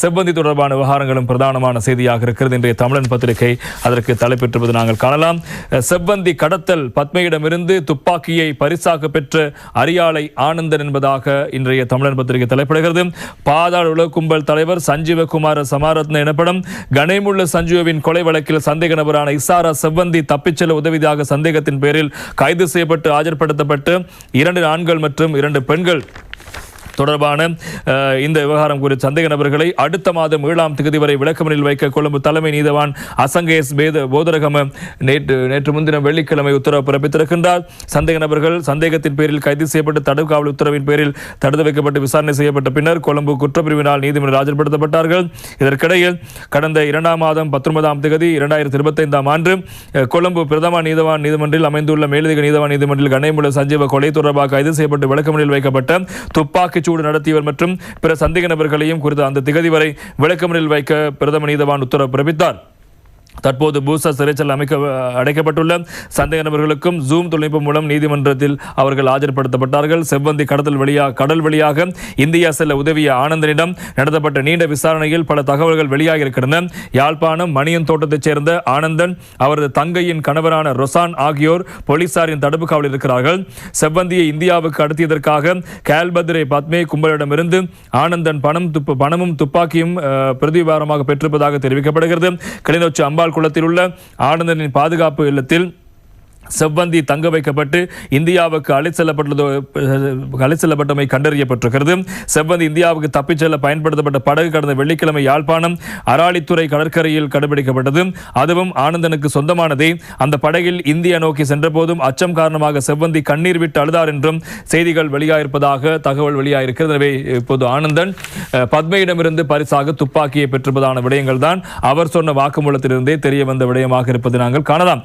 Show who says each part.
Speaker 1: செவ்வந்தி தொடர்பான விவகாரங்களும் பிரதானமான செய்தியாக இருக்கிறது. இன்றைய தமிழன் பத்திரிகை அதற்கு தலைப்பெற்றிருப்பது நாங்கள் காணலாம். செவ்வந்தி கடத்தல் பத்மையிடமிருந்து துப்பாக்கியை பரிசாக பெற்ற அரியாலை ஆனந்தன் என்பதாக இன்றைய தமிழன் பத்திரிகை தலைப்படுகிறது. பாதாள உலக கும்பல் தலைவர் சஞ்சீவகுமார சமாரத்ன எனப்படும் கணேமுள்ள சஞ்சீவின் கொலை வழக்கில் சந்தேக நபரான இசாரா செவ்வந்தி தப்பிச் செல்ல உதவியதாக சந்தேகத்தின் பேரில் கைது செய்யப்பட்டு ஆஜர்படுத்தப்பட்டு இரண்டு ஆண்கள் மற்றும் இரண்டு பெண்கள் தொடர்பான இந்த விவகாரம் குறித்து சந்தேக நபர்களை அடுத்த மாதம் ஏழாம் தேதி வரை விளக்கமனில் வைக்க கொழும்பு தலைமை நீதவான் அசங்கேஸ் பேத போதரகம நேற்று நேற்று முன்தினம் வெள்ளிக்கிழமை உத்தரவு பிறப்பித்திருக்கின்றார். சந்தேக நபர்கள் சந்தேகத்தின் பேரில் கைது செய்யப்பட்டு தடுப்பு காவல் உத்தரவின் பேரில் தடுத்து வைக்கப்பட்டு விசாரணை செய்யப்பட்ட பின்னர் கொழும்பு குற்றப்பிரிவினால் நீதிமன்றம் ஆஜர்படுத்தப்பட்டார்கள். இதற்கிடையில் கடந்த இரண்டாம் மாதம் பத்தொன்பதாம் தேதி இரண்டாயிரத்தி இருபத்தைந்தாம் ஆண்டு கொழும்பு பிரதம நீதவான் நீதிமன்றில் அமைந்துள்ள மேலதிக நீதவான் நீதிமன்றில் கண்ணைமுள்ள சஞ்சீவ கொலை தொடர்பாக கைது செய்யப்பட்டு விளக்கமனில் வைக்கப்பட்ட துப்பாக்கிச் சூடு நடத்தியவர் மற்றும் பிற சந்தேக நபர்களையும் குறித்த அந்த திகதி வரை விளக்கமறில் வைக்க பிரதம நீதவான் உத்தரவு பிறப்பித்தார். தற்போது பூசா சிறைச்சல் அமைக்க அடைக்கப்பட்டுள்ள சந்தேக நபர்களுக்கும் ஜூம் தொழில்நுட்பம் மூலம் நீதிமன்றத்தில் அவர்கள் ஆஜர்படுத்தப்பட்டார்கள். செவ்வந்தி கடத்தல் வழியாக கடல் வழியாக இந்தியா செல்ல உதவிய ஆனந்தனிடம் நடத்தப்பட்ட நீண்ட விசாரணையில் பல தகவல்கள் வெளியாகி இருக்கின்றன யாழ்ப்பாணம் மணியன் தோட்டத்தைச் சேர்ந்த ஆனந்தன் அவரது தங்கையின் கணவரான ரொசான் ஆகியோர் போலீசாரின் தடுப்பு காவலில் இருக்கிறார்கள். செவ்வந்தியை இந்தியாவுக்கு கடத்தியதற்காக கேல்பத்ரே பத்மே கும்பலிடமிருந்து ஆனந்தன் பணம் துப்பு பணமும் துப்பாக்கியும் பிரதிபாரமாக பிரதிவாரமாக பெற்றிருப்பதாக தெரிவிக்கப்படுகிறது. கிளிநொச்சி அம்பாள் குளத்தில் உள்ள ஆனந்தனின் பாதுகாப்பு இல்லத்தில் செவ்வந்தி தங்க வைக்கப்பட்டு இந்தியாவுக்கு அழைத்து செல்லப்பட்டுள்ளது அழைத்து செல்லப்பட்டமை கண்டறியப்பட்டிருக்கிறது. செவ்வந்தி இந்தியாவுக்கு தப்பிச் செல்ல பயன்படுத்தப்பட்ட படகு கடந்த வெள்ளிக்கிழமை யாழ்ப்பாணம் அராளித்துறை கடற்கரையில் கண்டுபிடிக்கப்பட்டது அதுவும் ஆனந்தனுக்கு சொந்தமானதே. அந்த படகில் இந்தியா நோக்கி சென்றபோதும் அச்சம் காரணமாக செவ்வந்தி கண்ணீர் விட்டு அழுதார் என்றும் செய்திகள் வெளியாயிருப்பதாக தகவல் வெளியாயிருக்கிறது. எனவே இப்போது ஆனந்தன் பத்மையிடமிருந்து பரிசாக துப்பாக்கியை பெற்றிருப்பதான விடயங்கள் தான் அவர் சொன்ன வாக்குமூலத்திலிருந்தே தெரிய வந்த விடயமாக இருப்பது நாங்கள் காணலாம்.